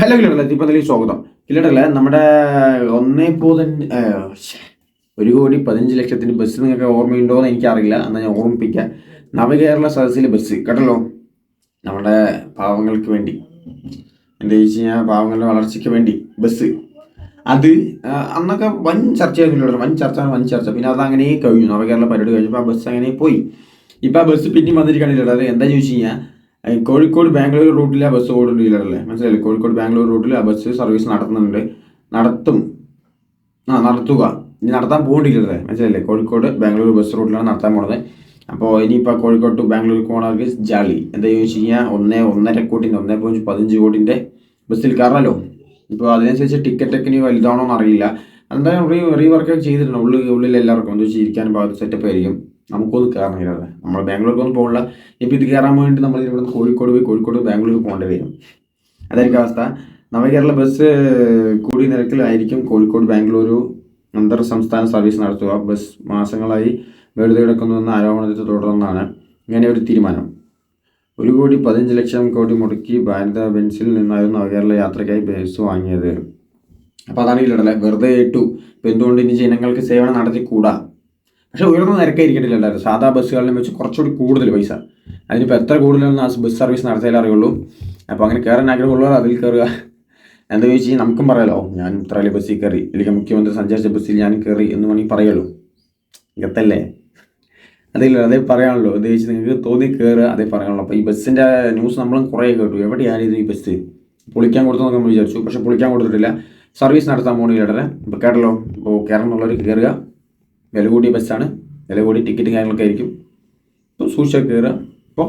Hello കിലടല്ലേ തിപ്പതിലേക്ക് സ്വാഗതം. കിലടല്ലേ നമ്മുടെ ഒന്നേ പോതൻ ഒരു കോടി പതിനഞ്ച് ലക്ഷത്തിന് ബസ് നിങ്ങൾക്ക് ഓർമ്മയുണ്ടോ എന്ന് എനിക്കറിയില്ല. എന്നാൽ ഞാൻ ഓർമ്മിപ്പിക്കാം. നവകേരള സദസ്സിലെ ബസ് കേട്ടല്ലോ? നമ്മുടെ പാവങ്ങൾക്ക് വേണ്ടി. എന്താ വെച്ച് കഴിഞ്ഞാൽ പാവങ്ങളുടെ വളർച്ചയ്ക്ക് വേണ്ടി ബസ്. അത് അന്നൊക്കെ വൻ ചർച്ചയായിരുന്നില്ല വൻ ചർച്ച വൻ ചർച്ച. പിന്നെ അത് അങ്ങനെ കഴിഞ്ഞു. നവകേരള പരിപാടി കഴിഞ്ഞപ്പോൾ ആ ബസ് അങ്ങനെ പോയി. ഇപ്പം ആ ബസ് പിന്നെയും വന്നിരിക്കണില്ല എന്താ ചോദിച്ചു കഴിഞ്ഞാൽ കോഴിക്കോട് ബാംഗ്ലൂർ റൂട്ടിലെ ആ ബസ് ഓടുന്നില്ലല്ലേ മനസ്സിലായില്ലേ? കോഴിക്കോട് ബാംഗ്ലൂർ റൂട്ടിൽ ആ ബസ് സർവീസ് നടത്തുന്നുണ്ട്. നടത്തും. ആ നടത്തുക. ഇനി നടത്താൻ പോകണ്ടില്ലേ മനസ്സിലായില്ലേ? കോഴിക്കോട് ബാംഗ്ലൂർ ബസ് റൂട്ടിലാണ് നടത്താൻ പോണത്. അപ്പോൾ ഇനിയിപ്പോൾ കോഴിക്കോട് ടു ബാംഗ്ലൂർ പോകണവർക്ക് ജാളി. എന്താ ചോദിച്ചു കഴിഞ്ഞാൽ ഒന്നേ ഒന്നര കോടിന്റെ ഒന്നേ പോയിന്റ് പതിനഞ്ച് കോടിന്റെ ബസ്സിൽ കയറാമല്ലോ ഇപ്പോൾ അതിനനുസരിച്ച് ടിക്കറ്റ് ഒക്കെ ഇനി വലുതാണോ എന്നറിയില്ല എന്തായാലും റീ റീവർക്ക് ചെയ്തിട്ടുണ്ട്. ഉള്ളിൽ ഉള്ളിൽ എല്ലാവർക്കും. എന്താ വെച്ചാൽ ഇരിക്കാനും ഭാഗത്ത് സെറ്റപ്പ് ആയിരിക്കും. നമുക്കൊന്നും കയറണില്ല നമ്മൾ ബാംഗ്ലൂർക്കൊന്നും പോകില്ല ഇപ്പോൾ ഇത് കയറാൻ വേണ്ടി നമ്മൾ ഇവിടെ നിന്ന് കോഴിക്കോട് പോയി കോഴിക്കോട് ബാംഗ്ലൂർ പോകേണ്ടി വരും. അതായിരിക്കും അവസ്ഥ. നവകേരള ബസ് കൂടി നിരക്കിലായിരിക്കും കോഴിക്കോട് ബാംഗ്ലൂരു അന്തർ സംസ്ഥാന സർവീസ് നടത്തുക. ബസ് മാസങ്ങളായി വെറുതെ കിടക്കുന്നുവെന്ന ആരോപണത്തെ തുടർന്നാണ് ഇങ്ങനെ ഒരു തീരുമാനം. ഒരു കോടി പതിനഞ്ച് ലക്ഷം കോടി മുടക്കി ഭാരത ബെൻസിൽ നിന്നായിരുന്നു നവകേരള യാത്രയ്ക്കായി ബസ് വാങ്ങിയത്. അപ്പോൾ അതാണ് ഇല്ലടല്ലേ വെറുതെ ഇട്ടു ഇപ്പം എന്തുകൊണ്ട് ഇനി ജനങ്ങൾക്ക് സേവനം നടത്തിക്കൂടാ? പക്ഷെ ഉയർന്ന നിരക്കായിരിക്കട്ടില്ല എല്ലാവരും. സാധാ ബസ്സുകളിലും വെച്ച് കുറച്ചുകൂടി കൂടുതൽ പൈസ. അതിനിപ്പോൾ എത്ര കൂടുതലാണെന്ന് ആ ബസ് സർവീസ് നടത്തിയാലേ അറിയുള്ളൂ. അപ്പോൾ അങ്ങനെ കയറാൻ ആഗ്രഹമുള്ളവർ അതിൽ കയറുക. എന്താ ചോദിച്ചു കഴിഞ്ഞാൽ നമുക്കും പറയാലോ? ഞാൻ ഇത്ര വലിയ ബസ്സിൽ കയറി അല്ലെങ്കിൽ മുഖ്യമന്ത്രി സഞ്ചരിച്ച ബസ്സിൽ ഞാൻ കയറി എന്ന് വേണമെങ്കിൽ പറയുള്ളൂ. ഇങ്ങത്തല്ലേ അതില്ല അതേ പറയാനുള്ളൂ. എന്താ ചോദിച്ചാൽ നിങ്ങൾക്ക് തോന്നി കയറുക അതേ പറയാനുള്ളൂ. അപ്പോൾ ഈ ബസ്സിന്റെ ന്യൂസ് നമ്മളും കുറേ കേട്ടു. എവിടെയായിരുന്നു ഈ ബസ് പൊളിക്കാൻ കൊടുത്തു നമ്മൾ വിചാരിച്ചു. പക്ഷെ പൊളിക്കാൻ കൊടുത്തിട്ടില്ല. സർവീസ് നടത്താൻ പോകണില്ല ഇടരെ ഇപ്പോൾ കേട്ടല്ലോ? ഇപ്പോൾ കയറണം കയറുക. വില കൂടിയ ബസ്സാണ് വില കൂടി ടിക്കറ്റും കാര്യങ്ങളൊക്കെ ആയിരിക്കും. അപ്പോൾ സൂക്ഷിച്ചാൽ കയറുക അപ്പോൾ